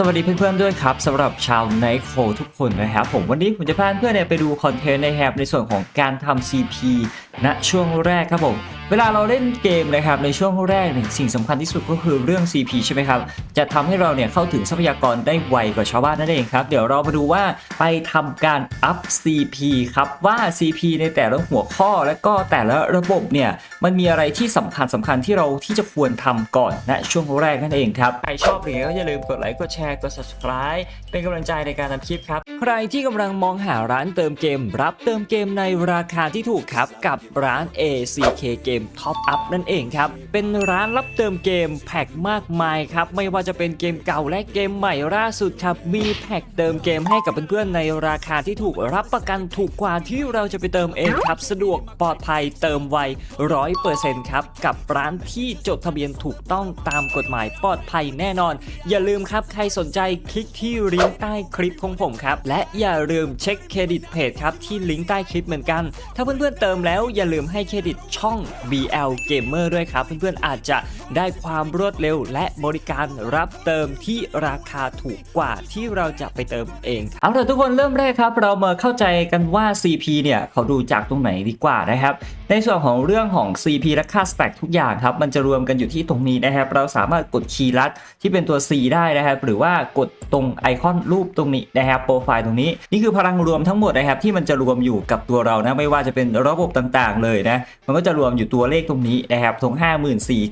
สวัสดีเพื่อนๆด้วยครับสำหรับชาวไนโคทุกคนนะครับผมวันนี้ผมจะพาเพื่อนๆไปดูคอนเทนต์ในแฮปในส่วนของการทำ CP ณช่วงแรกครับผม เวลาเราเล่นเกมนะครับในช่วงแรกเนี่ยสิ่งสำคัญที่สุดก็คือเรื่อง CP ใช่ไหมครับจะทำให้เราเนี่ยเข้าถึงทรัพยากรได้ไวกว่าชาวบ้านนั่นเองครับเดี๋ยวเรามาดูว่าไปทำการอัพ CP ครับว่า CP ในแต่ละหัวข้อและก็แต่ละระบบเนี่ยมันมีอะไรที่สำคัญสำคัญที่เราที่จะควรทำก่อนณช่วงแรกนั่นเองครับใครชอบอย่างเงี้ยก็อย่าลืมกดไลค์กดแชร์กด subscribe เป็นกำลังใจในการทำคลิปครับใครที่กำลังมองหาร้านเติมเกม รับเติมเกมในราคาที่ถูกครับกับร้าน ACK Game Top Up นั่นเองครับ เป็นร้านรับเติมเกมแพ็คมากมายครับ ไม่ว่าจะเป็นเกมเก่าและเกมใหม่ล่าสุดครับ มีแพ็คเติมเกมให้กับเพื่อนๆในราคาที่ถูกรับประกันถูกกว่าที่เราจะไปเติมเองครับ สะดวกปลอดภัยเติมไวร้อยเปอร์เซ็นต์ครับ กับร้านที่จดทะเบียนถูกต้องตามกฎหมายปลอดภัยแน่นอน อย่าลืมครับใครสนใจคลิกที่ลิงก์ใต้คลิปของผมครับ และอย่าลืมเช็คเครดิตเพจครับที่ลิงก์ใต้คลิปเหมือนกัน ถ้าเพื่อนๆเติมแล้วอย่าลืมให้เครดิตช่อง BL Gamer ด้วยครับ เพื่อนๆอาจจะได้ความรวดเร็ว และบริการรับเติมที่ราคาถูกกว่าที่เราจะไปเติมเองเอาละทุกคนเริ่มแรกครับ เรามาเข้าใจกันว่า CP เนี่ยเขาดูจากตรงไหนดีกว่านะครับ ในส่วนของเรื่องของ CP และค่า stack ทุกอย่างครับ มันจะรวมกันอยู่ที่ตรงนี้นะครับ เราสามารถกดคีย์ลัดที่เป็นตัว C ได้นะครับ หรือว่ากดตรงไอคอนรูปตรงนี้นะครับโปรไฟล์ตรงนี้นี่คือพลังรวมทั้งหมดนะครับที่มันจะรวมอยู่กับตัวเรานะไม่ว่าจะเป็นระบบต่างๆ เลยนะมันก็จะรวมอยู่ตัวัวเลขตรงนี้นะครับตรง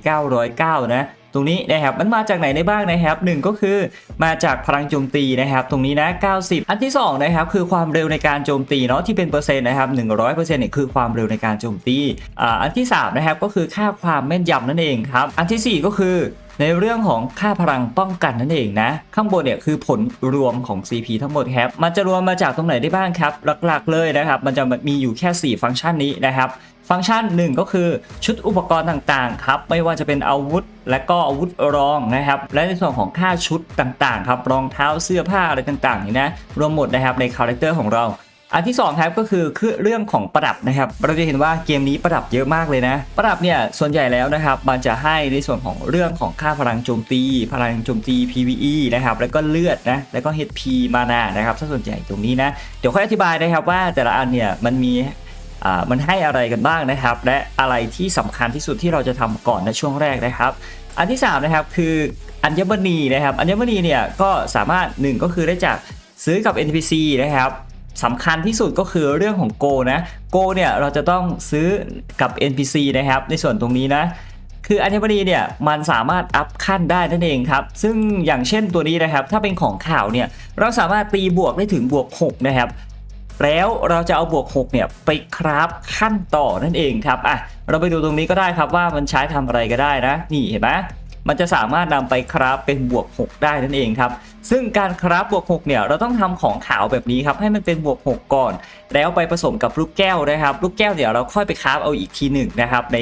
54,909 นะตรงนี้นะครับมันมาจากไหนได้บ้างนะครับหนึ่งก็คือมาจากพลังโจมตีนะครับตรงนี้นะ 90 อันที่สองนะครับคือความเร็วในการโจมตีเนาะที่เป็นเปอร์เซ็นต์นะครับ100%เนี่ยคือความเร็วในการโจมตีอ่าอันที่สามนะครับก็คือค่าความแม่นยำนั่นเองครับอันที่สี่ก็คือในเรื่องของค่าพลังป้องกันนั่นเองนะ ข้างบนเนี่ยคือผลรวมของ CP ทั้งหมดครับมันจะรวมมาจากตรงไหนได้บ้างครับ หลักๆเลยนะครับ มันจะมีอยู่แค่ 4 ฟังก์ชันนี้นะครับ ฟังก์ชันหนึ่งก็คือชุดอุปกรณ์ต่างๆครับไม่ว่าจะเป็นอาวุธ และก็อาวุธรองนะครับ และในส่วนของค่าชุดต่างๆครับรองเท้าเสื้อผ้าอะไรต่างๆนี่นะรวมหมดนะครับในคาแรคเตอร์ของเราอันที่2ครับก็คือคือเรื่องของประดับนะครับ เราจะเห็นว่าเกมนี้ประดับเยอะมากเลยนะ ประดับเนี่ยส่วนใหญ่แล้วนะครับมันจะให้ในส่วนของเรื่องของค่าพลังโจมตี พลังโจมตี PVE นะครับแล้วก็เลือดนะแล้วก็ HP มานานะครับถ้าส่วนใหญ่ตรงนี้นะ เดี๋ยวค่อยอธิบายนะครับว่าแต่ละอันเนี่ยมันมี มันให้อะไรกันบ้างนะครับ และอะไรที่สำคัญที่สุดที่เราจะทำก่อนในช่วงแรกนะครับ อันที่3นะครับคืออัญมณีนะครับอัญมณีเนี่ยก็สามารถ 1 ก็คือได้จากซื้อกับ NPC นะครับสำคัญที่สุดก็คือเรื่องของโกนะโกเนี่ยเราจะต้องซื้อกับ NPC นะครับ ในส่วนตรงนี้นะคืออัญมณีเนี่ยมันสามารถอัพขั้นได้นั่นเองครับ ซึ่งอย่างเช่นตัวนี้นะครับ ถ้าเป็นของข่าวเนี่ยเราสามารถตีบวกได้ถึงบวก 6 นะครับ แล้วเราจะเอาบวก6เนี่ยไปคราฟขั้นต่อนั่นเองครับอะเราไปดูตรงนี้ก็ได้ครับว่ามันใช้ทำอะไรก็ได้นะ นี่เห็นไหมมันจะสามารถนำไปคราฟเป็นบวก 6 ได้นั่นเองครับ ซึ่งการคราฟบวก 6 เนี่ยเราต้องทำของขาวแบบนี้ครับให้มันเป็นบวก 6 ก่อน แล้วไปผสมกับลูกแก้วนะครับ ลูกแก้วเดี๋ยวเราค่อยไปคราฟเอาอีกทีหนึ่งนะครับใน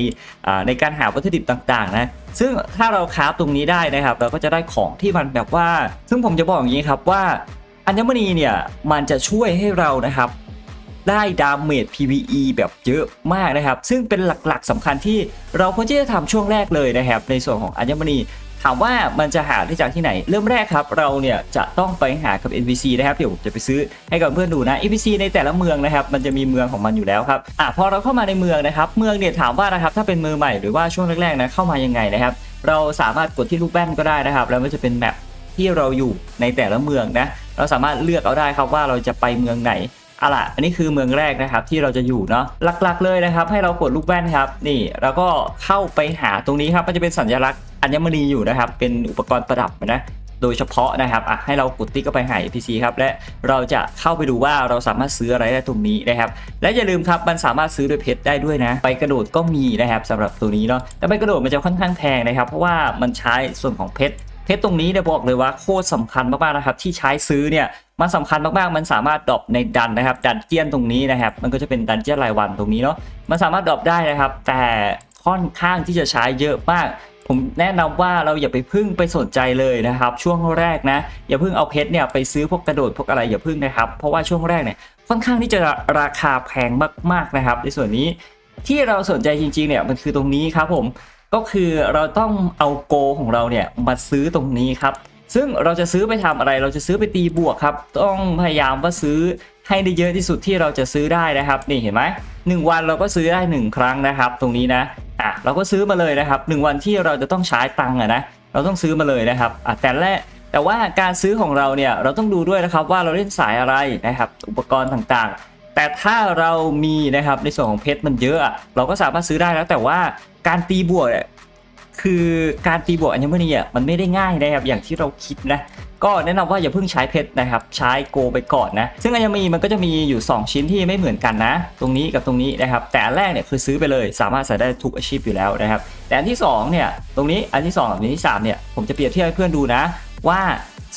ในการหาวัตถุดิบต่างๆนะซึ่งถ้าเราคราฟตรงนี้ได้นะครับ เราก็จะได้ของที่มันแบบว่า ซึ่งผมจะบอกอย่างนี้ครับว่า อัญมณีเนี่ยมันจะช่วยให้เรานะครับ ได้ดาเมจ PVE แบบเยอะมากนะครับ ซึ่งเป็นหลักๆสำคัญที่เราควรจะทำช่วงแรกเลยนะครับ ในส่วนของอัญมณีถามว่ามันจะหาได้จากที่ไหน เริ่มแรกครับ เราเนี่ยจะต้องไปหากับ NPC นะครับ เดี๋ยวผมจะไปซื้อให้กับเพื่อนดูนะ NPC ในแต่ละเมืองนะครับ มันจะมีเมืองของมันอยู่แล้วครับอะพอเราเข้ามาในเมืองนะครับ เมืองเนี่ยถามว่านะครับ ถ้าเป็นมือใหม่หรือว่าช่วงแรกๆนะ เข้ามายังไงนะครับ เราสามารถกดที่ลูกแป้นก็ได้นะครับ แล้วมันจะเป็นแมปที่เราอยู่ในแต่ละเมืองนะ เราสามารถเลือกเอาได้ครับว่าเราจะไปเมืองไหนอาล่ะอันนี้คือเมืองแรกนะครับที่เราจะอยู่เนาะหลักๆเลยนะครับ ให้เรากดลูกแว่นครับ นี่แล้วก็เข้าไปหาตรงนี้ครับมันจะเป็นสัญลักษณ์อัญมณีอยู่นะครับ เป็นอุปกรณ์ประดับนะโดยเฉพาะนะครับอะให้เรากดติ๊กเข้าไปหา NPC ครับและเราจะเข้าไปดูว่าเราสามารถซื้ออะไรได้ตรงนี้นะครับ และอย่าลืมครับมันสามารถซื้อด้วยเพชรได้ด้วยนะ ไปกระโดดก็มีนะครับสำหรับตัวนี้เนาะแต่ไปกระโดดมันจะค่อนข้างแพงนะครับ เพราะว่ามันใช้ส่วนของเพชร เพชรตรงนี้เนี่ยบอกเลยว่าโคตรสำคัญมากๆนะครับที่ใช้ซื้อเนี่ยมันสำคัญมากๆ มันสามารถดรอปในดันนะครับดันเจียนตรงนี้นะครับ มันก็จะเป็นดันเจียนรายวันตรงนี้เนาะมันสามารถดรอปได้นะครับ แต่ค่อนข้างที่จะใช้เยอะมาก ผมแนะนำว่าเราอย่าไปพึ่งไปสนใจเลยนะครับ ช่วงแรกนะ อย่าพึ่งเอาเพชรเนี่ยไปซื้อพวกกระโดดพวกอะไรอย่าพึ่งนะครับ เพราะว่าช่วงแรกเนี่ยค่อนข้างที่จะราคาแพงมากๆนะครับ ในส่วนนี้ที่เราสนใจจริงๆเนี่ยมันคือตรงนี้ครับผม ก็คือเราต้องเอาโกของเราเนี่ยมาซื้อตรงนี้ครับ ซึ่งเราจะซื้อไปทำอะไร เราจะซื้อไปตีบวกครับ ต้องพยายามว่าซื้อให้ได้เยอะที่สุดที่เราจะซื้อได้นะครับ นี่เห็นไหมหนึ่งวันเราก็ซื้อได้หนึ่งครั้งนะครับ ตรงนี้นะอะเราก็ซื้อมาเลยนะครับหนึ่งวันที่เราจะต้องใช้ตังค์อะนะเราต้องซื้อมาเลยนะครับอะแต่แรกแต่ว่าการซื้อของเราเนี่ยเราต้องดูด้วยนะครับว่าเราเล่นสายอะไรนะครับ อุปกรณ์ต่างๆ แต่ถ้าเรามีนะครับในส่วนของเพชรมันเยอะ เราก็สามารถซื้อได้แล้วแต่ว่า การตีบวกเนี่ยคือการตีบวกอัญมณีอะมันไม่ได้ง่ายนะครับอย่างที่เราคิดนะก็แนะนำว่าอย่าเพิ่งใช้เพชรนะครับ ใช้โกไปก่อนนะ ซึ่งอัญมณีมันก็จะมีอยู่ 2 ชิ้นที่ไม่เหมือนกันนะ ตรงนี้กับตรงนี้นะครับ แต่แรกเนี่ยคือซื้อไปเลยสามารถใส่ได้ทุกอาชีพอยู่แล้วนะครับ แต่อันที่2เนี่ยตรงนี้อันที่2กับอันที่3เนี่ยผมจะเปรียบเทียบให้เพื่อนดูนะ ว่า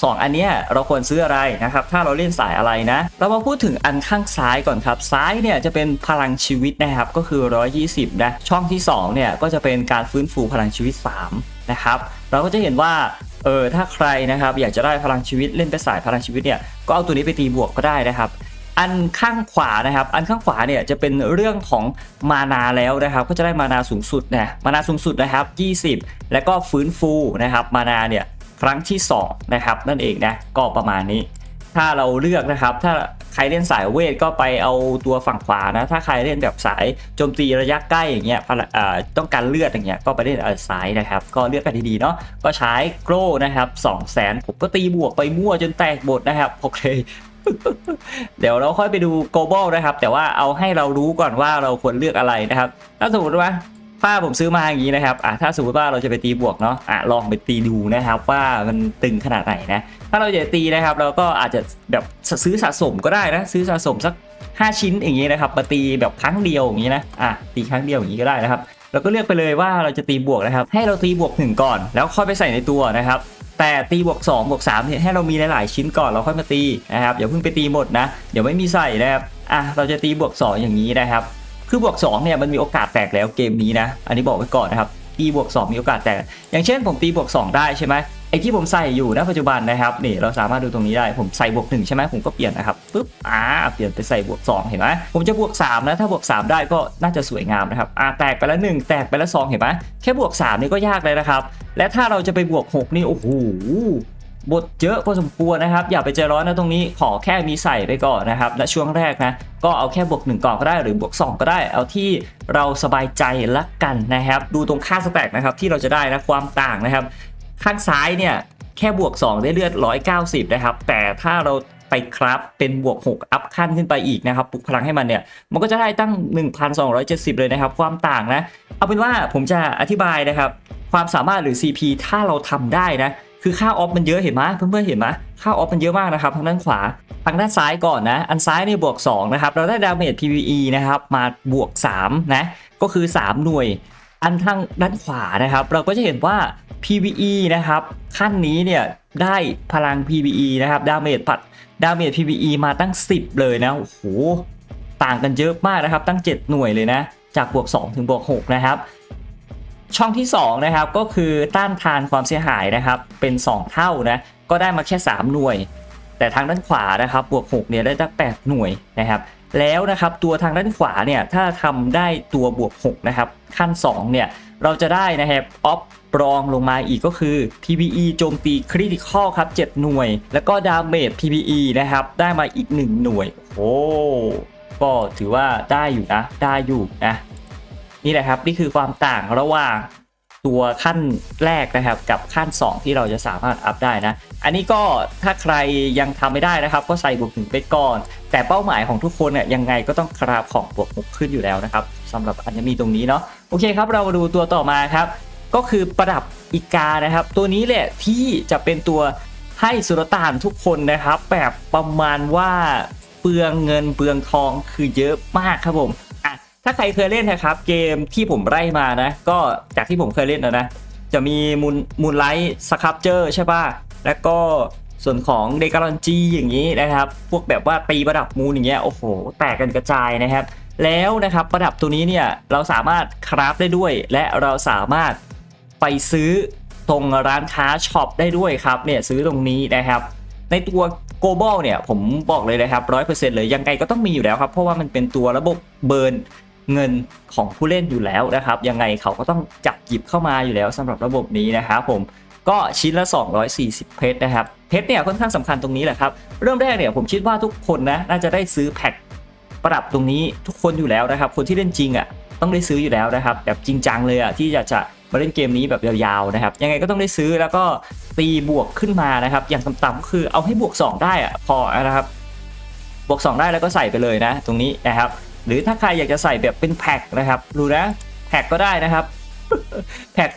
2 อันเนี้ยเราควรซื้ออะไรนะครับถ้าเราเล่นสายอะไรนะ เรามาพูดถึงอันข้างซ้ายก่อนครับซ้ายเนี่ยจะเป็นพลังชีวิตนะครับก็คือ 120นะช่องที่2เนี่ยก็จะเป็นการฟื้นฟูพลังชีวิต3นะครับเราก็จะเห็นว่าเออถ้าใครนะครับอยากจะได้พลังชีวิตเล่นไปสายพลังชีวิตเนี่ยก็เอาตัวนี้ไปตีบวกก็ได้นะครับอันข้างขวานะครับ อันข้างขวาเนี่ยจะเป็นเรื่องของมานาแล้วนะครับ ก็จะได้มานาสูงสุดนะมานาสูงสุดนะครับ 20 แล้วก็ฟื้นฟูนะครับ มานาเนี่ย ครั้งที่2นะครับนั่นเองนะก็ประมาณนี้ ถ้าเราเลือกนะครับ ถ้าใครเล่นสายเวทก็ไปเอาตัวฝั่งขวานะ ถ้าใครเล่นแบบสายโจมตีระยะใกล้อย่างเงี้ยต้องการเลือดอย่างเงี้ยก็ไปเล่นเออซ้ายนะครับ ก็เลือกกันดีๆเนาะก็ใช้โกลนะครับ2 0 0 0 0 0ผมก็ตีบวกไปมั่วจนแตกหมดนะครับโอเคเดี๋ยวเราค่อยไปดู global นะครับ แต่ว่าเอาให้เรารู้ก่อนว่าเราควรเลือกอะไรนะครับ ถ้าสมมติว่า ผ้าผมซื้อมาอย่างนี้นะครับอะถ้าสมมติว่าเราจะไปตีบวกเนาะอะลองไปตีดูนะครับว่ามันตึงขนาดไหนนะ ถ้าเราจะตีนะครับ เราก็อาจจะแบบซื้อสะสมก็ได้นะ ซื้อสะสมสัก 5 ชิ้นอย่างนี้นะครับมาตีแบบครั้งเดียวอย่างนี้นะ อะตีครั้งเดียวอย่างนี้ก็ได้นะครับ เราก็เลือกไปเลยว่าเราจะตีบวกนะครับ ให้เราตีบวกหนึ่งก่อน แล้วค่อยไปใส่ในตัวนะครับแต่ตีบวก2บวก3เนี่ยให้เรามีหลาย ๆ ชิ้นก่อนเราค่อยมาตีนะครับอย่าเพิ่งไปตีหมดนะ เดี๋ยวไม่มีใส่นะครับอะเราจะตีบวก 2 อย่างนี้นะครับ คือบวก2เนี่ยมันมีโอกาสแตกแล้วเกมนี้นะ อันนี้บอกไว้ก่อนนะครับตีบวก2มีโอกาสแตก อย่างเช่นผมตีบวก2ได้ใช่ไหมไอ้ที่ผมใส่อยู่ณปัจจุบันนะครับนี่เราสามารถดูตรงนี้ได้ผมใส่บวก1ใช่ไหมผมก็เปลี่ยนนะครับปุ๊บอ่าเปลี่ยนไปใส่บวก2เห็นไหมผมจะบวก3นะถ้าบวก 3 ได้ก็น่าจะสวยงามนะครับอ่าแตกไปล้ว1แตกไปล้ว2เห็นไหมแค่บวก3นี่ก็ยากเลยนะครับ และถ้าเราจะไปบวก6นี่โอ้โห บทเยอะพอสมควรนะครับ อย่าไปใจร้อนนะตรงนี้ขอแค่มีใส่ไปก่อนนะครับและช่วงแรกนะก็เอาแค่บวก1ก่อนก็ได้หรือบวก2 ก็ได้ เอาที่เราสบายใจละกันนะครับ ดูตรงค่าสแต็กนะครับที่เราจะได้นะความต่างนะครับ ข้างซ้ายเนี่ยแค่บวก 2 ได้เลือด 190 นะครับ แต่ถ้าเราไปครับเป็นบวก 6 อัพขั้นขึ้นไปอีกนะครับปลุกพลังให้มันเนี่ย มันก็จะได้ตั้ง 1,270 เลยนะครับ ความต่างนะ เอาเป็นว่าผมจะอธิบายนะครับ ความสามารถหรือ CP ถ้าเราทำได้นะ คือค่าออฟมันเยอะเห็นไหมเพื่อนๆเห็นไหมค่าออฟมันเยอะมากนะครับทางด้านขวาทางด้านซ้ายก่อนนะ อันซ้ายเนี่ยบวก2นะครับเราได้ดาเมจ PVE นะครับมาบวก3นะก็คือ 3 หน่วย อันทางด้านขวานะครับ เราก็จะเห็นว่า PVE นะครับขั้นนี้เนี่ยได้พลัง PVE นะครับดาเมจปัดดาเมจ PVE มาตั้ง 10 เลยนะโอ้โหต่างกันเยอะมากนะครับตั้ง 7 หน่วยเลยนะจากบวก 2 ถึงบวก6นะครับ ช่องที่ 2 นะครับก็คือต้านทานความเสียหายนะครับเป็น 2 เท่านะก็ได้มาแค่ 3 หน่วย แต่ทางด้านขวานะครับบวก6เนี่ยได้ตั้ง8หน่วยนะครับแล้วนะครับตัวทางด้านขวาเนี่ยถ้าทำได้ตัวบวก6นะครับขั้น2เนี่ยเราจะได้นะครับออฟรองลงมาอีกก็คือ PVE โจมตีคริติคอลครับ7หน่วย แล้วก็ดาเมจ PVE นะครับได้มาอีก 1 หน่วยโอ้ก็ถือว่าได้อยู่นะได้อยู่นะ นี่แหละครับนี่คือความต่างระหว่างตัวขั้นแรกนะครับกับขั้น 2 ที่เราจะสามารถอัพได้นะ อันนี้ก็ถ้าใครยังทำไม่ได้นะครับ ก็ใส่บวกหนึ่งไปก่อน แต่เป้าหมายของทุกคนเนี่ยยังไงก็ต้องคราบของบวกหกขึ้นอยู่แล้วนะครับสำหรับอันนี้มีตรงนี้เนาะโอเคครับ เรามาดูตัวต่อมาครับ ก็คือประดับอีกานะครับ ตัวนี้แหละที่จะเป็นตัวให้สุลต่านทุกคนนะครับ แบบประมาณว่าเปลืองเงินเปลืองทองคือเยอะมากครับผม ถ้าใครเคยเล่นนะครับ เกมที่ผมไล่มานะ ก็จากที่ผมเคยเล่นนะนะ จะมีมูลมูลไลท์สครับเจอร์ใช่ป่ะ แล้วก็ส่วนของเดกาลอนจีอย่างนี้นะครับ พวกแบบว่าตีประดับมูลอย่างเงี้ย โอ้โห แตกกันกระจายนะครับ แล้วนะครับประดับตัวนี้เนี่ยเราสามารถคราฟได้ด้วย และเราสามารถไปซื้อตรงร้านค้าช็อปได้ด้วยครับ เนี่ยซื้อตรงนี้นะครับ ในตัว global เนี่ยผมบอกเลยนะครับร้อยเปอร์เซ็นต์เลยยังไงก็ต้องมีอยู่แล้วครับ เพราะว่ามันเป็นตัวระบบเบิร์น เงินของผู้เล่นอยู่แล้วนะครับ ยังไงเขาก็ต้องจับหยิบเข้ามาอยู่แล้วสำหรับระบบนี้นะครับผมก็ชิ้นละ 240 เพชรนะครับ เพชรเนี่ยค่อนข้างสำคัญตรงนี้แหละครับ เริ่มแรกเนี่ยผมคิดว่าทุกคนนะน่าจะได้ซื้อแพ็คประดับตรงนี้ทุกคนอยู่แล้วนะครับ คนที่เล่นจริงอะต้องได้ซื้ออยู่แล้วนะครับ แบบจริงจังเลยอะที่อยากจะมาเล่นเกมนี้แบบยาวๆนะครับ ยังไงก็ต้องได้ซื้อแล้วก็ตีบวกขึ้นมานะครับ อย่างต่ำๆก็คือเอาให้บวก 2 ได้อะพอนะครับ บวก 2 ได้แล้วก็ใส่ไปเลยนะ ตรงนี้นะครับ หรือถ้าใครอยากจะใส่แบบเป็นแพ็คนะครับ ดูนะแพ็คก็ได้นะครับแพ็ค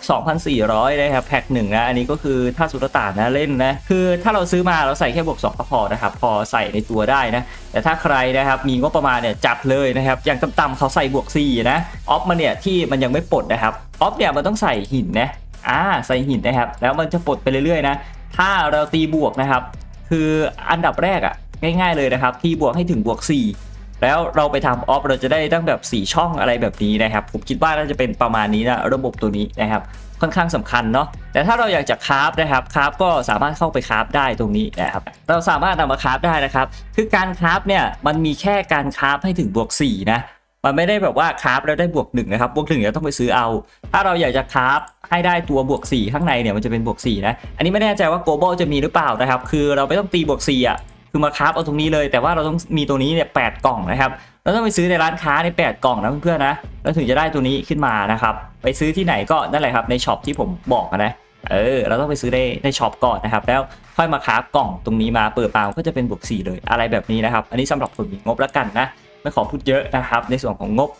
2,400 นะครับ แพ็คหนึ่งนะ อันนี้ก็คือถ้าสุลต่านนะเล่นนะ คือถ้าเราซื้อมาเราใส่แค่บวก2ก็พอนะครับ พอใส่ในตัวได้นะ แต่ถ้าใครนะครับ มีงบประมาณเนี่ยจัดเลยนะครับ อย่างต่ำๆเขาใส่บวก4นะ ออฟมาเนี่ยที่มันยังไม่ปลดนะครับ ออฟเนี่ยมันต้องใส่หินนะ อ่า ใส่หินนะครับ แล้วมันจะปลดไปเรื่อยๆนะ ถ้าเราตีบวกนะครับ คืออันดับแรกอะง่าย ๆเลยนะครับที่บวกให้ถึงบวก4 แล้วเราไปทำออฟเราจะได้ตั้งแบบ 4 ช่องอะไรแบบนี้นะครับ ผมคิดว่าน่าจะเป็นประมาณนี้นะระบบตัวนี้นะครับค่อนข้างสำคัญเนาะแต่ถ้าเราอยากจะคราฟนะครับคราฟก็สามารถเข้าไปคราฟได้ตรงนี้นะครับเราสามารถนำมาคราฟได้นะครับ คือการคราฟเนี่ยมันมีแค่การคราฟให้ถึงบวก4นะมันไม่ได้แบบว่าคราฟแล้วได้บวก1นะครับบวก1เนี่ยต้องไปซื้อเอา ถ้าเราอยากจะคราฟให้ได้ตัวบวก4ข้างในเนี่ยมันจะเป็นบวก4นะอันนี้ไม่แน่ใจว่า global จะมีหรือเปล่านะครับ คือเราไม่ต้องตีบวก4อะ คือมาคราฟเอาตรงนี้เลย แต่ว่าเราต้องมีตัวนี้เนี่ยแกล่องนะครับเราต้องไปซื้อในร้านค้าใน 8 กล่องนะเพื่อนๆนะแล้วถึงจะได้ตัวนี้ขึ้นมานะครับไปซื้อที่ไหนก็นั่นแหละครับในช็อปที่ผมบอกนะเออเราต้องไปซื้อในในช็อปก่อนนะครับแล้วค่อยมาคราฟกล่องตรงนี้มาเปิดมาก็จะเป็นบวก4เลยอะไรแบบนี้นะครับ อันนี้สำหรับคนมีงบแล้วกันนะไม่ขอพูดเยอะนะครับ ในส่วนของงบ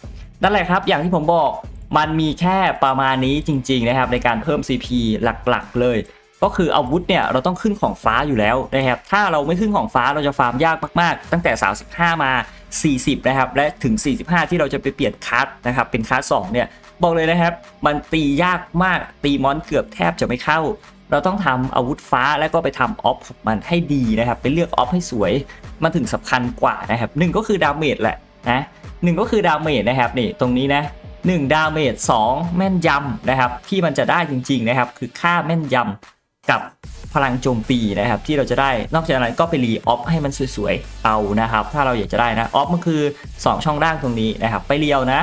นั่นแหละครับอย่างที่ผมบอกมันมีแค่ประมาณนี้จริง ๆนะครับ ในการเพิ่ม CP หลักๆ เลย ก็คืออาวุธเนี่ยเราต้องขึ้นของฟ้าอยู่แล้วนะครับ ถ้าเราไม่ขึ้นของฟ้าเราจะฟาร์มยากมากๆ ตั้งแต่ 35 มา 40 นะครับ และถึง 45 ที่เราจะไปเปลี่ยนคัสนะครับ เป็นคัส2เนี่ย บอกเลยนะครับ มันตียากมาก ตีมอนเกือบแทบจะไม่เข้า เราต้องทำอาวุธฟ้าแล้วก็ไปทำออฟของมันให้ดีนะครับ ไปเลือกออฟให้สวย มันถึงสำคัญกว่านะครับหนึ่งก็คือดาเมจแหละนะหนึ่งก็คือดาเมจนะครับนี่ตรงนี้นะ1ดาเมจ2แม่นยำนะครับที่มันจะได้จริงๆนะครับคือค่าแม่นยำ กับพลังโจมตีนะครับที่เราจะได้นอกจากนั้นก็ไปรีออฟให้มันสวยๆเอานะครับ ถ้าเราอยากจะได้นะออฟมันคือ 2 ช่องล่างตรงนี้นะครับ ไปเรียวนะ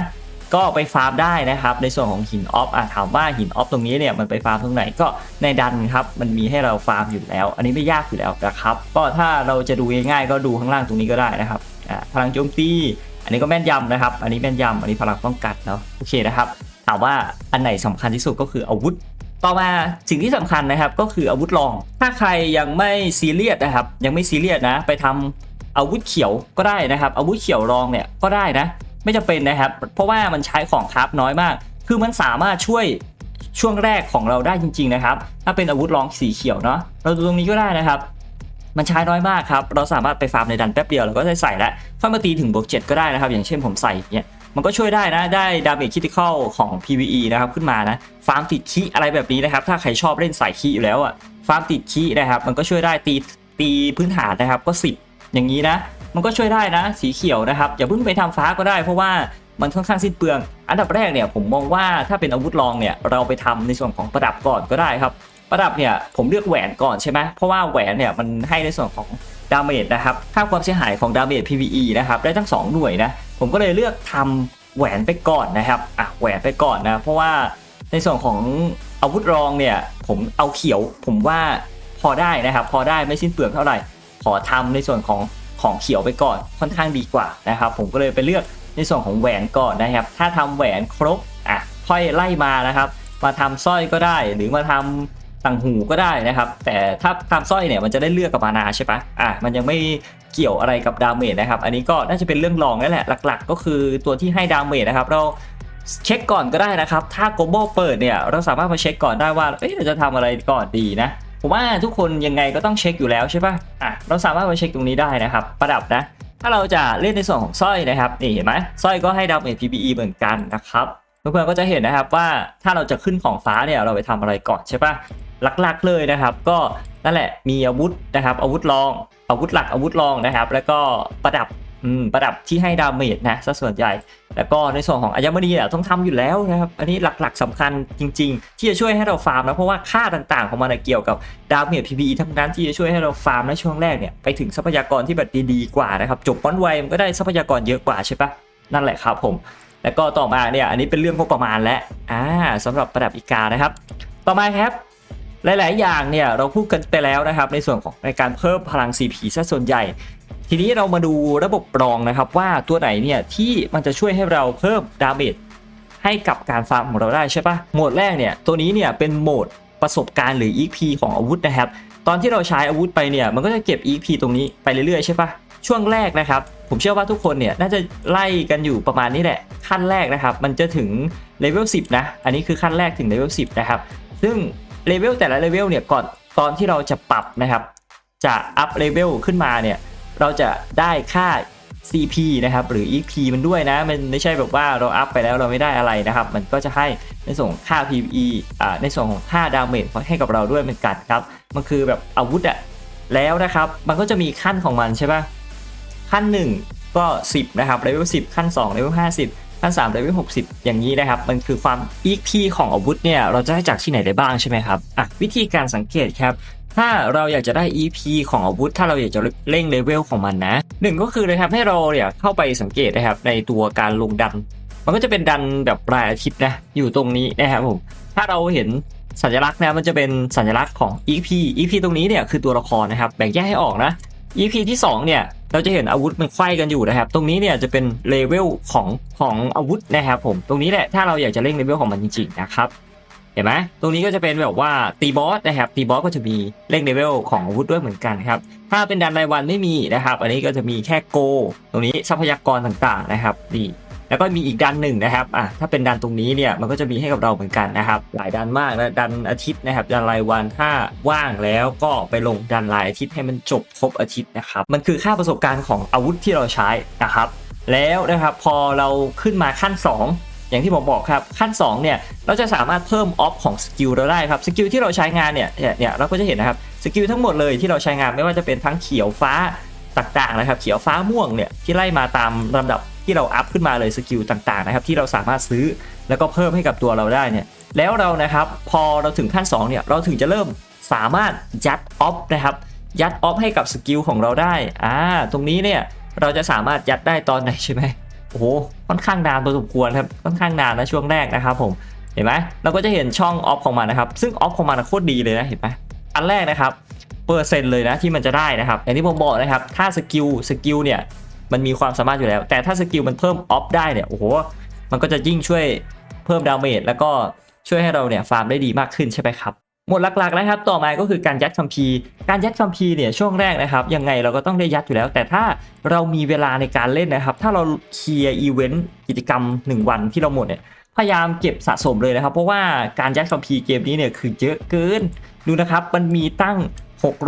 ก็ไปฟาร์มได้นะครับ ในส่วนของหินออฟอะถามว่าหินออฟตรงนี้เนี่ยมันไปฟาร์มตรงไหนก็ในดันครับมันมีให้เราฟาร์มอยู่แล้ว อันนี้ไม่ยากอยู่แล้วนะครับก็ถ้าเราจะดูง่ายๆก็ดูข้างล่างตรงนี้ก็ได้นะครับอ่าพลังโจมตีอันนี้ก็แม่นยำนะครับ อันนี้แม่นยำอันนี้พลังป้องกันเนาะโอเคนะครับถามว่าอันไหนสำคัญที่สุดก็คืออาวุธ ต่อมาสิ่งที่สำคัญนะครับก็คืออาวุธรอง ถ้าใครยังไม่ซีเรียสนะครับ ยังไม่ซีเรียสนะ ไปทำอาวุธเขียวก็ได้นะครับ อาวุธเขียวรองเนี่ยก็ได้นะ ไม่จำเป็นนะครับ เพราะว่ามันใช้ของคราฟน้อยมาก คือมันสามารถช่วยช่วงแรกของเราได้จริง ๆนะครับ ถ้าเป็นอาวุธรองสีเขียวเนาะเราดูตรงนี้ก็ได้นะครับ มันใช้น้อยมากครับ เราสามารถไปฟาร์มในดันแป๊บเดียวเราก็ได้ใส่แล้วค่อยมาตีถึงบวก7ก็ได้นะครับ อย่างเช่นผมใส่เนี่ย มันก็ช่วยได้นะได้ดาเมจคิติคอลของ PVE นะครับขึ้นมานะฟาร์มติดคีอะไรแบบนี้นะครับถ้าใครชอบเล่นสายคีอยู่แล้วอะฟาร์มติดคีนะครับมันก็ช่วยได้ตีตีพื้นฐานนะครับก็ 10 อย่างนี้นะ มันก็ช่วยได้นะ สีเขียวนะครับอย่าเพิ่งไปทำฟ้าก็ได้เพราะว่ามันค่อนข้างสิ้นเปลือง อันดับแรกเนี่ยผมมองว่าถ้าเป็นอาวุธรองเนี่ยเราไปทำในส่วนของประดับก่อนก็ได้ครับ ประดับเนี่ยผมเลือกแหวนก่อนใช่ไหมเพราะว่าแหวนเนี่ยมันให้ในส่วนของดาเมจนะครับค่าความเสียหายของดาเมจ PVE นะครับได้ทั้ง 2 หน่วยนะ ผมก็เลยเลือกทำแหวนไปก่อนนะครับอะแหวนไปก่อนนะ เพราะว่าในส่วนของอาวุธรองเนี่ยผมเอาเขียวผมว่าพอได้นะครับ พอได้ไม่สิ้นเปลืองเท่าไหร่ ขอทำในส่วนของของเขียวไปก่อนค่อนข้างดีกว่านะครับ ผมก็เลยไปเลือกในส่วนของแหวนก่อนนะครับ ถ้าทำแหวนครบอะค่อยไล่มานะครับ มาทำสร้อยก็ได้หรือมาทำต่างหูก็ได้นะครับ แต่ถ้าทำสร้อยเนี่ยมันจะได้เลือกกับมานาใช่ปะอะมันยังไม่ เกี่ยวอะไรกับดาเมจนะครับ อันนี้ก็น่าจะเป็นเรื่องรองนั่นแหละ หลัก ๆ ก็คือตัวที่ให้ดาเมจนะครับ เราเช็คก่อนก็ได้นะครับ ถ้า global เปิดเนี่ย เราสามารถมาเช็คก่อนได้ว่า เอ๊ะเราจะทำอะไรก่อนดีนะ ผมว่าทุกคนยังไงก็ต้องเช็คอยู่แล้วใช่ปะอะ เราสามารถมาเช็คตรงนี้ได้นะครับ ประดับนะ ถ้าเราจะเล่นในส่วนของสร้อยนะครับ นี่เห็นไหมสร้อยก็ให้ดาเมจ PPE เหมือนกันนะครับ เพื่อนๆก็จะเห็นนะครับว่าถ้าเราจะขึ้นของฟ้าเนี่ย เราไปทำอะไรก่อนใช่ป่ะ หลักๆเลยนะครับ ก็นั่นแหละ มีอาวุธนะครับ อาวุธรอง อาวุธหลักอาวุธรองนะครับ แล้วก็ประดับประดับที่ให้ดาเมจนะซะส่วนใหญ่ แล้วก็ในส่วนของอัญมณีเนี่ยต้องทำอยู่แล้วนะครับ อันนี้หลักๆสำคัญจริง ๆ ที่จะช่วยให้เราฟาร์มนะเพราะว่าค่าต่างๆของมันนะเกี่ยวกับดาเมจ PVE ทั้งนั้นที่จะช่วยให้เราฟาร์มในช่วงแรกเนี่ยไปถึงทรัพยากรที่แบบดีๆกว่านะครับจบป้อนไวมันก็ได้ทรัพยากรเยอะกว่าใช่ปะนั่นแหละครับผม แล้วก็ต่อมาเนี่ยอันนี้เป็นเรื่องงบประมาณและอ่าสำหรับประดับอีกานะครับ ต่อมาครับ หลาย ๆ อย่างเนี่ยเราพูดกันไปแล้วนะครับในส่วนของในการเพิ่มพลัง CP ซะส่วนใหญ่ ทีนี้เรามาดูระบบรองนะครับว่าตัวไหนเนี่ยที่มันจะช่วยให้เราเพิ่มดาเมจให้กับการฟาร์มของเราได้ใช่ปะโหมดแรกเนี่ยตัวนี้เนี่ยเป็นโหมดประสบการณ์หรือ EP ของอาวุธนะครับ ตอนที่เราใช้อาวุธไปเนี่ยมันก็จะเก็บ EP ตรงนี้ไปเรื่อย ๆ ใช่ปะช่วงแรกนะครับ ผมเชื่อว่าทุกคนเนี่ยน่าจะไล่กันอยู่ประมาณนี้แหละ ขั้นแรกนะครับ มันจะถึงเลเวล10 นะ อันนี้คือขั้นแรกถึงเลเวล10 นะครับ ซึ่ง เลเวลแต่ละเลเวลเนี่ยก่อนตอนที่เราจะปรับนะครับ จะอัพเลเวลขึ้นมาเนี่ยเราจะได้ค่า CP นะครับหรือ EP มันด้วยนะ มันไม่ใช่แบบว่าเราอัพไปแล้วเราไม่ได้อะไรนะครับ มันก็จะให้ในส่วนของค่า PVE อ่าในส่วนของค่าดาเมจให้กับเราด้วยเหมือนกันครับ มันคือแบบอาวุธอะแล้วนะครับ มันก็จะมีขั้นของมันใช่ปะขั้น 1 ก็ 10 นะครับเลเวล10 ขั้น2เลเวล50 ขั้น3เลเวล60อย่างนี้นะครับ มันคือความ EP ของอาวุธเนี่ยเราจะได้จากที่ไหนได้บ้างใช่ไหมครับอะวิธีการสังเกตครับ ถ้าเราอยากจะได้ EP ของอาวุธ ถ้าเราอยากจะเร่งเลเวลของมันนะหนึ่งก็คือนะครับให้เราเนี่ยเข้าไปสังเกตนะครับในตัวการลงดัน มันก็จะเป็นดันแบบรายอาทิตย์นะอยู่ตรงนี้นะครับผมถ้าเราเห็นสัญลักษณ์นะมันจะเป็นสัญลักษณ์ของ EP EP ตรงนี้เนี่ยคือตัวละครนะครับแบ่งแยกให้ออกนะ EP ที่2เนี่ย เราจะเห็นอาวุธมันไขว้กันอยู่นะครับ ตรงนี้เนี่ยจะเป็นเลเวลของของอาวุธนะครับผม ตรงนี้แหละถ้าเราอยากจะเล่นเลเวลของมันจริงๆนะครับเห็นไหมตรงนี้ก็จะเป็นแบบว่าตีบอสนะครับตีบอสก็จะมีเล่นเลเวลของอาวุธด้วยเหมือนกันครับ ถ้าเป็นดันรายวันไม่มีนะครับ อันนี้ก็จะมีแค่โก ตรงนี้ทรัพยากรต่างๆนะครับนี่ แล้วก็มีอีกดันหนึ่งนะครับอะถ้าเป็นดันตรงนี้เนี่ยมันก็จะมีให้กับเราเหมือนกันนะครับ หลายดันมากนะดันอาทิตย์นะครับ ดันรายวันถ้าว่างแล้วก็ไปลงดันรายอาทิตย์ให้มันจบครบอาทิตย์นะครับ มันคือค่าประสบการณ์ของอาวุธที่เราใช้นะครับ แล้วนะครับพอเราขึ้นมาขั้น 2อย่างที่ผมบอกครับขั้น2เนี่ยเราจะสามารถเพิ่มออฟของสกิลเราได้ครับสกิลที่เราใช้งานเนี่ยเนี่ยเนี่ยเราก็จะเห็นนะครับสกิลทั้งหมดเลยที่เราใช้งานไม่ว่าจะเป็นทั้งเขียวฟ้าต่างๆนะครับ เขียวฟ้าม่วงเนี่ยที่ไล่มาตามลำดับ ที่เราอัพขึ้นมาเลยสกิลต่างๆนะครับที่เราสามารถซื้อแล้วก็เพิ่มให้กับตัวเราได้เนี่ยแล้วเรานะครับพอเราถึงขั้น2เนี่ยเราถึงจะเริ่มสามารถยัดออฟนะครับยัดออฟให้กับสกิลของเราได้อ่าตรงนี้เนี่ยเราจะสามารถยัดได้ตอนไหนใช่ไหมโอ้โหค่อนข้างนานพอสมควรครับค่อนข้างนานนะช่วงแรกนะครับผมเห็นไหมเราก็จะเห็นช่องออฟของมันนะครับซึ่งออฟของมันโคตรดีเลยนะเห็นไหมอันแรกนะครับเปอร์เซ็นต์เลยนะที่มันจะได้นะครับอย่างที่ผมบอกนะครับถ้าสกิลสกิลเนี่ย มันมีความสามารถอยู่แล้ว แต่ถ้าสกิลมันเพิ่มออฟได้เนี่ยโอ้โหมันก็จะยิ่งช่วยเพิ่มดาเมจแล้วก็ช่วยให้เราเนี่ยฟาร์มได้ดีมากขึ้นใช่ไหมครับหมดหลักๆนะครับ ต่อมาก็คือการยัดคัมภีร์ การยัดคัมภีร์เนี่ยช่วงแรกนะครับ ยังไงเราก็ต้องได้ยัดอยู่แล้ว แต่ถ้าเรามีเวลาในการเล่นนะครับ ถ้าเราเคลียร์อีเวนต์กิจกรรม 1 วันที่เราหมดเนี่ย พยายามเก็บสะสมเลยนะครับ เพราะว่าการยัดคัมภีร์เกมนี้เนี่ยคือเยอะเกิน ดูนะครับ มันมีตั้ง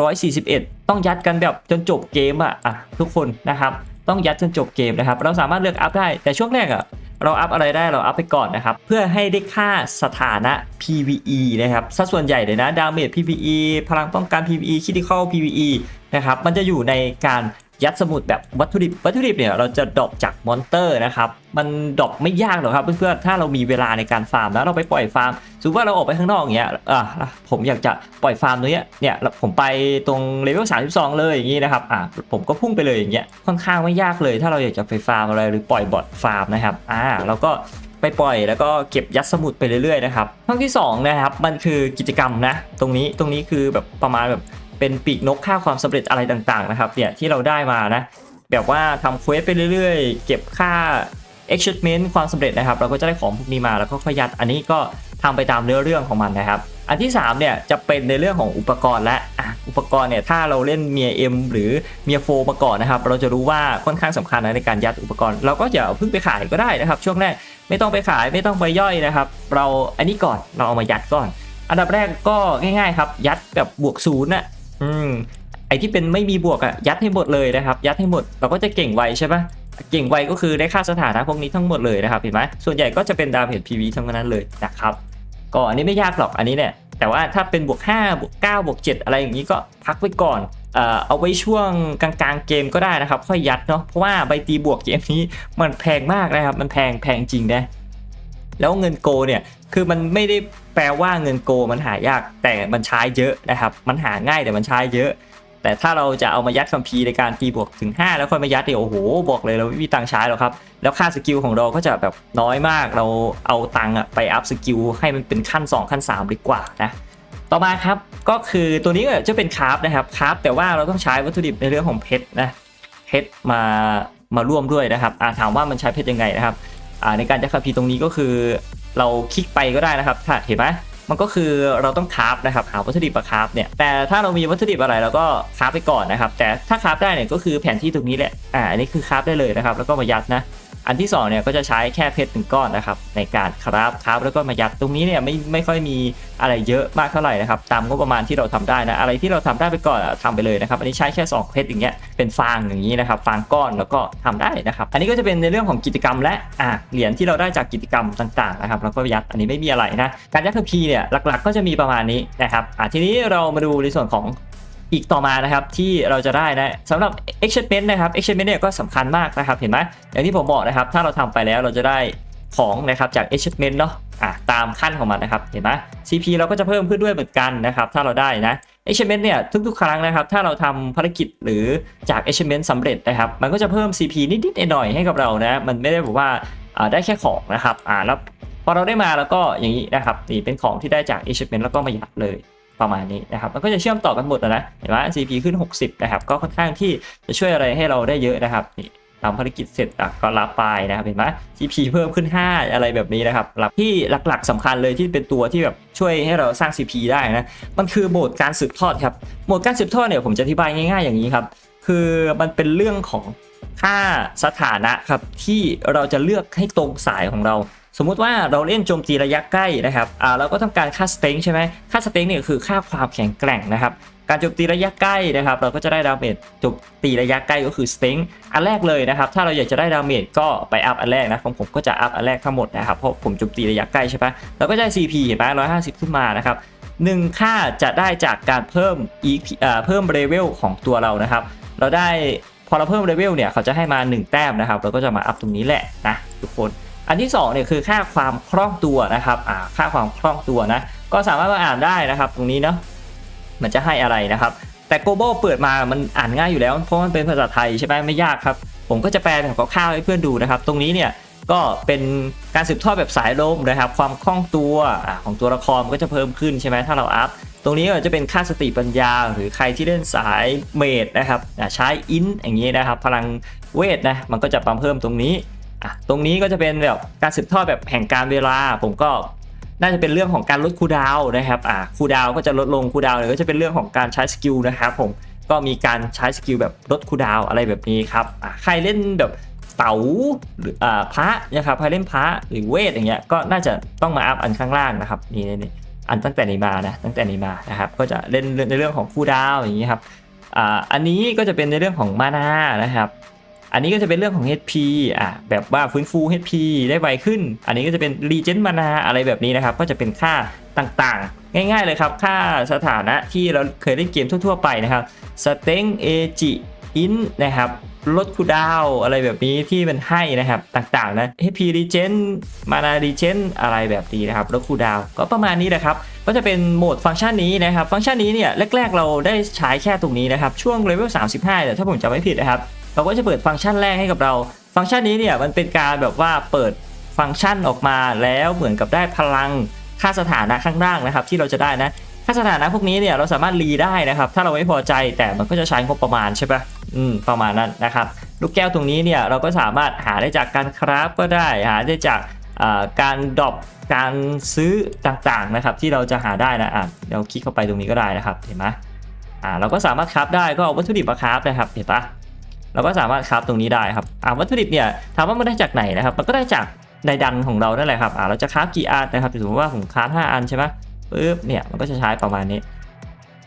641 ต้องยัดกันแบบจนจบเกมอะอะทุกคนนะครับ ต้องยัดจนจบเกมนะครับ เราสามารถเลือกอัพได้ แต่ช่วงแรกอะเราอัพอะไรได้เราอัพไปก่อนนะครับ เพื่อให้ได้ค่าสถานะ PVE นะครับสัดส่วนใหญ่เลยนะดาเมจ PVE พลังป้องกัน PVE Critical PVE นะครับมันจะอยู่ในการ ยัดสมุดแบบวัตถุดิบวัตถุดิบเนี่ยเราจะดรอปจากมอนเตอร์นะครับมันดรอปไม่ยากหรอกครับเพื่อนๆถ้าเรามีเวลาในการฟาร์มแล้วเราไปปล่อยฟาร์มสมมติว่าเราออกไปข้างนอกอย่างเงี้ยอะผมอยากจะปล่อยฟาร์มตรงเนี้ยเนี่ยผมไปตรงเลเวล32 เลยอย่างงี้นะครับอะผมก็พุ่งไปเลยอย่างเงี้ยค่อนข้างไม่ยากเลย ถ้าเราอยากจะไปฟาร์มอะไรหรือปล่อยบอทฟาร์มนะครับอ่าเราก็ไปปล่อยแล้วก็เก็บยัดสมุดไปเรื่อยๆนะครับช่องที่สองนะครับมันคือกิจกรรมนะตรงนี้ตรงนี้คือแบบประมาณแบบ เป็นปีกนกค่าความสำเร็จอะไรต่างๆนะครับเนี่ยที่เราได้มานะแบบว่าทำเควสไปเรื่อยๆ เก็บค่า achievement ความสำเร็จนะครับ เราก็จะได้ของพวกนี้มาแล้วก็ค่อยยัดอันนี้ก็ทำไปตามเนื้อเรื่องของมันนะครับ อันที่3เนี่ยจะเป็นในเรื่องของอุปกรณ์และอุปกรณ์เนี่ยถ้าเราเล่นเมียเอ็มหรือเมียโฟมาก่อนนะครับ เราจะรู้ว่าค่อนข้างสำคัญนะในการยัดอุปกรณ์ เราก็อย่าเพิ่งไปขายก็ได้นะครับ ช่วงแรกไม่ต้องไปขายไม่ต้องไปย่อยนะครับ เราอันนี้ก่อนเราเอามายัดก่อน อันดับแรกก็ง่ายๆครับยัดแบบบวกศูนย์น่ะ อืมไอที่เป็นไม่มีบวกอะยัดให้หมดเลยนะครับ ยัดให้หมดเราก็จะเก่งไวใช่ปะเก่งไวก็คือได้ค่าสถานะพวกนี้ทั้งหมดเลยนะครับเห็นไหมส่วนใหญ่ก็จะเป็นดาเมจ PV ทั้งนั้นเลยนะครับก็อันนี้ไม่ยากหรอกอันนี้เนี่ยแต่ว่าถ้าเป็นบวก5บวก9บวก7 อะไรอย่างนี้ก็พักไว้ก่อนเออเอาไว้ช่วงกลางๆเกมก็ได้นะครับค่อยยัดเนาะเพราะว่าใบตีบวกเกมนี้มันแพงมากนะครับมันแพงแพงจริงนะแล้วเงินโกเนี่ยคือมันไม่ได้ แปลว่าเงินโกมันหายากแต่มันใช้เยอะนะครับ มันหาง่ายแต่มันใช้เยอะ แต่ถ้าเราจะเอามายัดคัมภีร์ในการตีบวกถึง 5 แล้วค่อยมายัดเนี่ยวโอ้โหบอกเลยเราไม่มีตังค์ใช้หรอกครับ แล้วค่าสกิลของเราก็จะแบบน้อยมาก เราเอาตังค์อะไปอัพสกิลให้มันเป็นขั้น 2 ขั้น 3 ดีกว่านะต่อมาครับก็คือตัวนี้ก็จะเป็นคราฟนะครับคราฟแต่ว่าเราต้องใช้วัตถุดิบในเรื่องของเพชรนะเพชรมามาร่วมด้วยนะครับอ่าถามว่ามันใช้เพชรยังไงนะครับอ่าในการจะคัมภีร์ตรงนี้ก็คือ เราคลิกไปก็ได้นะครับถ้าเห็นไหมมันก็คือเราต้องคราฟนะครับหาวัตถุดิบมาคราฟเนี่ยแต่ถ้าเรามีวัตถุดิบอะไรเราก็คราฟไปก่อนนะครับ แต่ถ้าคราฟได้เนี่ยก็คือแผนที่ตรงนี้แหละอ่าอันนี้คือคราฟได้เลยนะครับ แล้วก็มายัดนะ อันที่2เนี่ยก็จะใช้แค่เพชรหนึ่งก้อนนะครับในการคราฟคราฟแล้วก็มายัดตรงนี้เนี่ยไม่ไม่ค่อยมีอะไรเยอะมากเท่าไหร่นะครับตามงบประมาณที่เราทำได้นะอะไรที่เราทำได้ไปก่อนอะทำไปเลยนะครับอันนี้ใช้แค่ 2 เพชรอย่างเงี้ยเป็นฟางอย่างนี้นะครับฟางก้อนแล้วก็ทำได้นะครับอันนี้ก็จะเป็นในเรื่องของกิจกรรมและอะเหรียญที่เราได้จากกิจกรรมต่างๆนะครับแล้วก็ยัดอันนี้ไม่มีอะไรนะการยัดคัมภีร์เนี่ยหลักๆ ก็จะมีประมาณนี้นะครับอะทีนี้เรามาดูในส่วนของ อีกต่อมานะครับที่เราจะได้นะสำหรับ exchange นะครับ exchange เนี่ยก็สำคัญมากนะครับเห็นไหมอย่างที่ผมบอกนะครับ ถ้าเราทำไปแล้วเราจะได้ของนะครับจาก exchange เนาะอะตามขั้นของมันนะครับเห็นไหม CP เราก็จะเพิ่มขึ้นด้วยเหมือนกันนะครับถ้าเราได้นะ exchange เนี่ยทุกๆ ครั้งนะครับ ถ้าเราทำภารกิจหรือจาก exchange สำเร็จนะครับ มันก็จะเพิ่ม CP นิดๆหน่อยๆให้กับเรานะมันไม่ได้แบบว่าอ่าได้แค่ของนะครับอ่าแล้วพอเราได้มาแล้วก็อย่างนี้นะครับนี่เป็นของที่ได้จาก exchange แล้วก็มายัดเลย ประมาณนี้นะครับมันก็จะเชื่อมต่อกันหมดนะเห็นไหม CP ขึ้น 60 นะครับ ก็ค่อนข้างที่จะช่วยอะไรให้เราได้เยอะนะครับนี่ทำภารกิจเสร็จก็รับไปนะครับเห็นไหม CP เพิ่มขึ้น 5 อะไรแบบนี้นะครับหลักที่หลักๆสำคัญเลยที่เป็นตัวที่แบบช่วยให้เราสร้าง CP ได้นะมันคือโหมดการสืบทอดครับโหมดการสืบทอดเนี่ยผมจะอธิบายง่ายๆอย่างนี้ครับคือมันเป็นเรื่องของค่าสถานะครับที่เราจะเลือกให้ตรงสายของเรา สมมุติว่าเราเล่นโจมตีระยะใกล้นะครับอ่าเราก็ต้องการค่าสเต็งใช่ไหมค่าสเต็งเนี่ยคือค่าความแข็งแกร่งนะครับ การโจมตีระยะใกล้นะครับ เราก็จะได้ดาเมจโจมตีระยะใกล้ก็คือสเต็งอันแรกเลยนะครับ ถ้าเราอยากจะได้ดาเมจก็ไปอัพอันแรกนะของผมก็จะอัพอันแรกทั้งหมดนะครับเพราะผมโจมตีระยะใกล้ใช่ปะเราก็ได้ CP เห็นไหมร้อยห้าสิบขึ้นมานะครับหนึ่งค่าจะได้จากการเพิ่ม EP อ่าเพิ่มเลเวลของตัวเรานะครับ เราได้พอเราเพิ่มเลเวลเนี่ยเขาจะให้มา 1 แต้มนะครับ เราก็จะมาอัพตรงนี้แหละนะทุกคน อันที่2เนี่ยคือค่าความคล่องตัวนะครับอ่าค่าความคล่องตัวนะก็สามารถมาอ่านได้นะครับ ตรงนี้เนาะมันจะให้อะไรนะครับ แต่ global เปิดมามันอ่านง่ายอยู่แล้ว เพราะมันเป็นภาษาไทยใช่ไหมไม่ยากครับ ผมก็จะแปลแบบคร่าวๆให้เพื่อนดูนะครับ ตรงนี้เนี่ยก็เป็นการสืบทอดแบบสายลมนะครับ ความคล่องตัวอของตัวละครก็จะเพิ่มขึ้นใช่ไหมถ้าเราอัพ ตรงนี้ก็จะเป็นค่าสติปัญญา หรือใครที่เล่นสายเมดนะครับใช้อินอย่างนี้นะครับ พลังเวทนะมันก็จะปั๊มเพิ่มตรงนี้ อะตรงนี้ก็จะเป็นแบบการสืบทอดแบบแห่งการเวลา ผมก็น่าจะเป็นเรื่องของการลดคูดาวนะครับอะคูดาวก็จะลดลงคูดาวเนี่ยก็จะเป็นเรื่องของการใช้สกิลนะครับผมก็มีการใช้สกิลแบบลดคูดาวอะไรแบบนี้ครับอะใครเล่นแบบเต๋าหรืออ่าพระนะครับใครเล่นพระหรือเวทอย่างเงี้ยก็น่าจะต้องมาอัพอันข้างล่างนะครับนี่นี่อันตั้งแต่นี้มานะตั้งแต่นี้มานะครับก็จะเล่นในเรื่องของคู่ดาวอย่างนี้ครับอ่าอันนี้ก็จะเป็นในเรื่องของมานานะครับ อันนี้ก็จะเป็นเรื่องของ HP อะแบบว่าฟื้นฟู HP ได้ไวขึ้น อันนี้ก็จะเป็น Regen มานาอะไรแบบนี้นะครับ ก็จะเป็นค่าต่างๆ ง่ายๆเลยครับ ค่าสถานะที่เราเคยเล่นเกมทั่วๆไปนะครับ s t e n g AG In นนะครับลดคูดาวอะไรแบบนี้ที่มันให้นะครับต่างๆนะ HP Regen Mana Regen อะไรแบบนี้นะครับลดคูดาวก็ประมาณนี้แหละครับก็จะเป็นโหมดฟังก์ชันนี้นะครับ ฟังก์ชันนี้เนี่ยแรก ๆ เราได้ใช้แค่ตรงนี้นะครับ ช่วงเลเวล35เนี่ยถ้าผมจำไม่ผิดนะครับ เราก็จะเปิดฟังก์ชันแรกให้กับเรา ฟังก์ชันนี้เนี่ยมันเป็นการแบบว่าเปิดฟังก์ชันออกมาแล้วเหมือนกับได้พลังค่าสถานะข้างล่างนะครับ ที่เราจะได้นะค่าสถานะพวกนี้เนี่ยเราสามารถรีได้นะครับ ถ้าเราไม่พอใจแต่มันก็จะใช้งบประมาณใช่ปะอืมประมาณนั้นนะครับ ลูกแก้วตรงนี้เนี่ยเราก็สามารถหาได้จากการคราฟก็ได้หาได้จากการดรอปการซื้อต่างๆนะครับ ที่เราจะหาได้นะอะเราคลิกเข้าไปตรงนี้ก็ได้นะครับเห็นไหมอ่าเราก็สามารถคราฟได้ก็เอาวัตถุดิบมาคราฟนะครับเห็นปะ เราก็สามารถคราฟตรงนี้ได้ครับอ่าวัตถุดิบเนี่ยถามว่ามันได้จากไหนนะครับ มันก็ได้จากในดันของเรานั่นแหละครับอ่าเราจะคราฟกี่อันนะครับสมมติว่าผมคราฟ5อันใช่ไหมปึ๊บเนี่ยมันก็จะใช้ประมาณนี้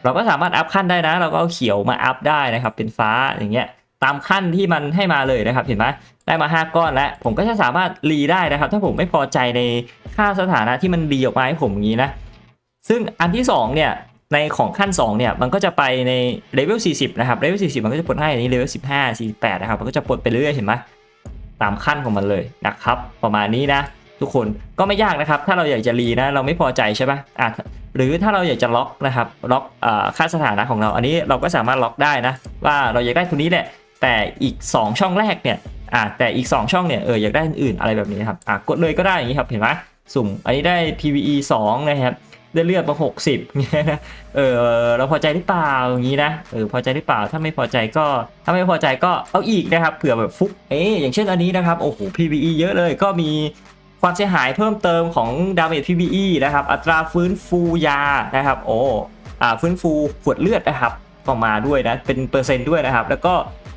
เราก็สามารถอัพขั้นได้นะ เราก็เอาเขียวมาอัพได้นะครับ เป็นฟ้าอย่างเงี้ยตามขั้นที่มันให้มาเลยนะครับเห็นไหมได้มา 5 ก้อนแล้ว ผมก็จะสามารถรีได้นะครับ ถ้าผมไม่พอใจในค่าสถานะที่มันรีออกมาให้ผมอย่างนี้นะ ซึ่งอันที่2เนี่ย ในของขั้น 2 เนี่ย มันก็จะไปในเลเวล 40 นะครับ เลเวล 40 มันก็จะปลดให้อันนี้เลเวล 15 48 นะครับ มันก็จะปลดไปเรื่อยเห็นไหมตามขั้นของมันเลยนะครับ ประมาณนี้นะ ทุกคน ก็ไม่ยากนะครับ ถ้าเราอยากจะรีนะ เราไม่พอใจใช่ปะอะ หรือถ้าเราอยากจะล็อกนะครับ ล็อกอค่าสถานะของเรา อันนี้เราก็สามารถล็อกได้นะ ว่าเราอยากได้ตัวนี้แหละ แต่อีก 2 ช่องแรกเนี่ย อะ แต่อีก 2 ช่องเนี่ย เออ อยากได้อื่นๆอะไรแบบนี้ครับ อะ กดเลยก็ได้อย่างนี้ครับ เห็นไหมสุ่ม อันนี้ได้ PVE 2 นะครับ ได้เลือดมาหกสิบเงี้ยนะ เออเราพอใจหรือเปล่าอย่างนี้นะ เออพอใจหรือเปล่า ถ้าไม่พอใจก็ ถ้าไม่พอใจก็เอาอีกนะครับ เผื่อแบบฟุก เอ๊อย่างเช่นอันนี้นะครับ โอ้โห PVE เยอะเลย ก็มีความเสียหายเพิ่มเติมของดาเมจ PVE นะครับ อัตราฟื้นฟูยา นะครับ โอ้อ่าฟื้นฟูขวดเลือดนะครับก็มาด้วยนะ เป็นเปอร์เซ็นต์ด้วยนะครับ แล้วก็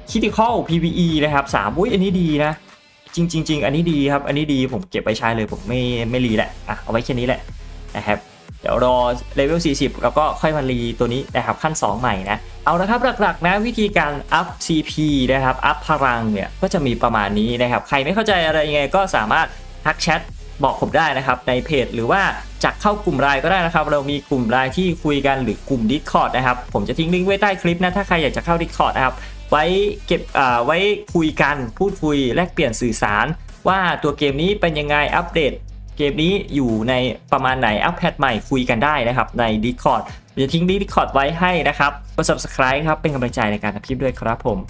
คิติคอล PVE นะครับสามอุ้ยอันนี้ดีนะจริงจริงๆอันนี้ดีครับ อันนี้ดีผมเก็บไปใช้เลยผมไม่ไม่รีแหละอะเอาไว้แค่นี้แหละนะครับ ดี๋ยวรอเลเวล 40 แล้วก็ค่อยมารีตัวนี้นะครับขั้น 2 ใหม่นะ เอาละครับหลักๆนะวิธีการอัพ CP นะครับอัพพลังเนี่ยก็จะมีประมาณนี้นะครับ ใครไม่เข้าใจอะไรยังไงก็สามารถทักแชทบอกผมได้นะครับในเพจหรือว่าจากเข้ากลุ่มไลน์ก็ได้นะครับ เรามีกลุ่มไลน์ที่คุยกันหรือกลุ่ม Discord นะครับ ผมจะทิ้งลิงก์ไว้ใต้คลิปนะ ถ้าใครอยากจะเข้า Discord นะครับ ไว้เก็บอ่าไว้คุยกันพูดคุยแลกเปลี่ยนสื่อสาร ว่าตัวเกมนี้เป็นยังไงอัปเดต เกมนี้อยู่ในประมาณไหนอัปเดตใหม่คุยกันได้นะครับ ใน Discord ผมจะทิ้งลิงก์ Discord ไว้ให้นะครับกด subscribe ครับ เป็นกำลังใจในการทำคลิปด้วยครับผม